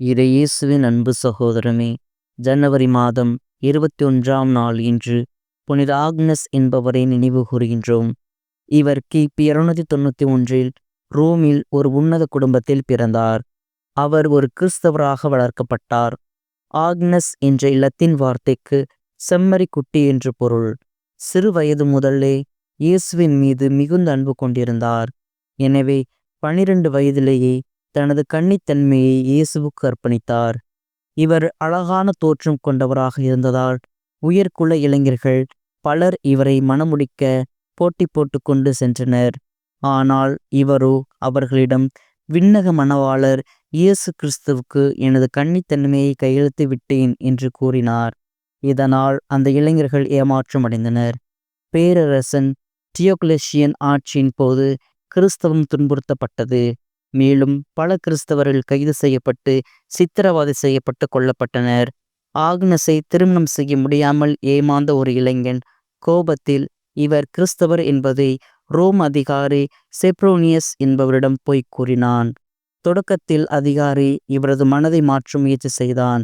இறை இயேசுவின் அன்பு சகோதரமே ஜனவரி மாதம் இருபத்தி ஒன்றாம் நாள் இன்று புனித ஆக்னஸ் என்பவரை நினைவு கூறுகின்றோம். இவர் கிபி இருநூத்தி தொண்ணூற்றி ஒன்றில் ரோமில் ஒரு உன்னத குடும்பத்தில் பிறந்தார். அவர் ஒரு கிறிஸ்தவராக வளர்க்கப்பட்டார். ஆக்னஸ் என்ற இலத்தின் வார்த்தைக்கு செம்மறி குட்டி என்று பொருள். சிறு வயது முதலே இயேசுவின் மீது மிகுந்த அன்பு கொண்டிருந்தார். எனவே பனிரெண்டு வயதிலேயே தனது கன்னித்தன்மையை இயேசுவுக்கு அர்ப்பணித்தார். இவர் அழகான தோற்றம் கொண்டவராக இருந்ததால் உயர்குல இளைஞர்கள் பலர் இவரை மணமுடிக்க போட்டி போட்டுக்கொண்டு சென்றனர். ஆனால் இவரோ அவர்களிடம் விண்ணக மணவாளர் இயேசு கிறிஸ்துவுக்கு எனது கன்னித்தன்மையை கையெழுத்து விட்டேன் என்று கூறினார். இதனால் அந்த இளைஞர்கள் ஏமாற்றம் அடைந்தனர். பேரரசன் டியோக்லெஷியன் ஆட்சியின் போது கிறிஸ்தவம் துன்புறுத்தப்பட்டது. மேலும் பல கிறிஸ்தவர்கள் கைது செய்யப்பட்டு சித்திரவதை செய்யப்பட்டு கொல்லப்பட்டனர். ஆக்னஸை திருமணம் செய்ய முடியாமல் ஏமாந்த ஒரு இளைஞன். கோபத்தில் இவர் கிறிஸ்தவர் என்பதை ரோம் அதிகாரி செப்ரோனியஸ் என்பவரிடம் போய் கூறினான். தொடக்கத்தில் அதிகாரி இவரது மனதை மாற்ற முயற்சி செய்தான்.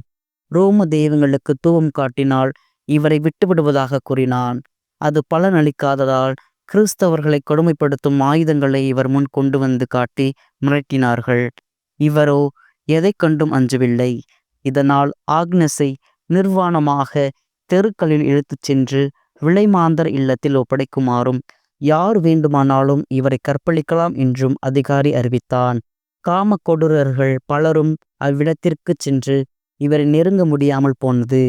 ரோம தெய்வங்களுக்கு தூவம் காட்டினால் இவரை விட்டுவிடுவதாக கூறினான். அது பலனளிக்காததால் கிறிஸ்தவர்களை கொடுமைப்படுத்தும் ஆயுதங்களை இவர் முன் கொண்டு வந்து காட்டி மிரட்டினார்கள். இவரோ எதை கண்டும் அஞ்சவில்லை. இதனால் ஆக்னஸை நிர்வாணமாக தெருக்களில் இழுத்துச் சென்று விளைமாந்தர் இல்லத்தில் ஒப்படைக்குமாறும் யார் வேண்டுமானாலும் இவரை கற்பழிக்கலாம் என்றும் அதிகாரி அறிவித்தான். காம கொடூரர்கள் பலரும் அவ்விடத்திற்கு சென்று இவரை நெருங்க முடியாமல் போனது.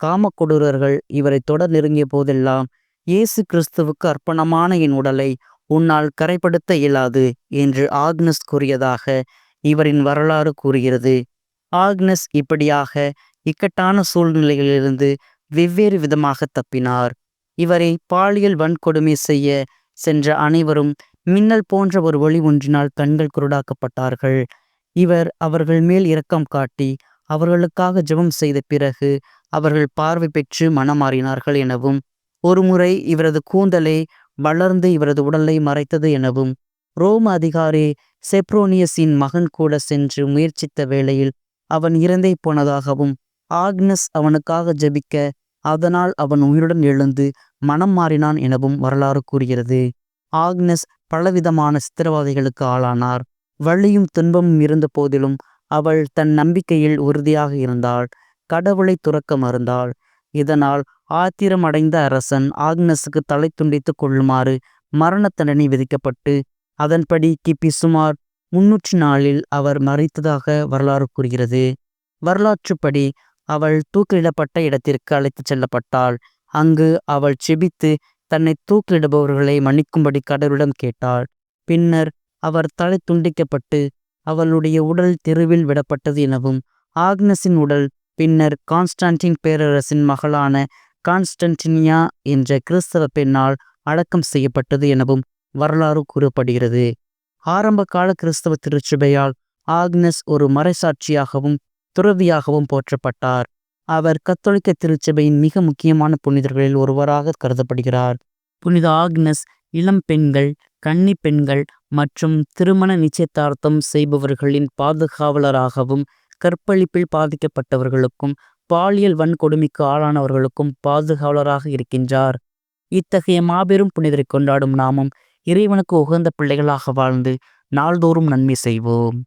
காம கொடூரர்கள் இவரை தொடர் நெருங்கிய போதெல்லாம் இயேசு கிறிஸ்துவுக்கு அர்ப்பணமான என் உடலை உன்னால் கரைப்படுத்த இயலாது என்று ஆக்னஸ் கூறியதாக இவரின் வரலாறு கூறுகிறது. ஆக்னஸ் இப்படியாக இக்கட்டான சூழ்நிலைகளிலிருந்து வெவ்வேறு விதமாக தப்பினார். இவரை பாலியல் வன்கொடுமை செய்ய சென்ற அனைவரும் மின்னல் போன்ற ஒரு ஒளி ஒன்றினால் கண்கள் குருடாக்கப்பட்டார்கள். இவர் அவர்கள் மேல் இரக்கம் காட்டி அவர்களுக்காக ஜெபம் செய்த பிறகு அவர்கள் பார்வை பெற்று மனமாறினார்கள் எனவும் ஒருமுறை இவரது கூந்தலை வளர்ந்து இவரது உடலை மறைத்தது எனவும் ரோம அதிகாரி செப்ரோனியஸின் மகன் கூட சென்று முயற்சித்த வேளையில் அவன் இறந்தே போனதாகவும் ஆக்னஸ் அவனுக்காக ஜெபிக்க அதனால் அவன் உயிருடன் எழுந்து மனம் மாறினான் எனவும் வரலாறு கூறுகிறது. ஆக்னஸ் பலவிதமான சித்திரவாதைகளுக்கு ஆளானார். வழியும் துன்பமும் இருந்த போதிலும் அவள் தன் நம்பிக்கையில் உறுதியாக இருந்தாள். கடவுளை துறக்க மறுந்தாள். இதனால் ஆத்திரமடைந்த அரசன் ஆக்னஸுக்கு தலை துண்டித்து கொள்ளுமாறு மரண தண்டனை விதிக்கப்பட்டு அதன்படி கிபி சுமார் முன்னூற்றி நாலில் அவர் மறைத்ததாக வரலாறு கூறுகிறது. வரலாற்றுப்படி அவள் தூக்கிலிடப்பட்ட இடத்திற்கு அழைத்துச் செல்லப்பட்டாள். அங்கு அவள் செபித்து தன்னை தூக்கிலிடுபவர்களை மன்னிக்கும்படி கடவுளிடம் கேட்டாள். பின்னர் அவர் தலை துண்டிக்கப்பட்டு அவளுடைய உடல் தெருவில் விடப்பட்டது எனவும் ஆக்னஸின் உடல் பின்னர் கான்ஸ்டான்டின் பேரரசின் மகளான கான்ஸ்டன்டினியா என்ற கிறிஸ்தவ பெண்ணால் அடக்கம் செய்யப்பட்டது எனவும் வரலாறு கூறப்படுகிறது. ஆரம்ப கால கிறிஸ்தவ திருச்சபையால் ஆக்னஸ் ஒரு மறைசாட்சியாகவும் துறவியாகவும் போற்றப்பட்டார். அவர் கத்தோலிக்க திருச்சபையின் மிக முக்கியமான புனிதர்களில் ஒருவராக கருதப்படுகிறார். புனித ஆக்னஸ் இளம் பெண்கள் கன்னி பெண்கள் மற்றும் திருமண நிச்சயதார்த்தம் செய்பவர்களின் பாதுகாவலராகவும் கற்பழிப்பில் பாதிக்கப்பட்டவர்களுக்கும் பாலியல் வன்கொடுமைக்கு ஆளானவர்களுக்கும் பாதுகாவலராக இருக்கின்றார். இத்தகைய மாபெரும் புனிதரை கொண்டாடும் நாமும் இறைவனுக்கு உகந்த பிள்ளைகளாக வாழ்ந்து நாள்தோறும் நன்மை செய்வோம்.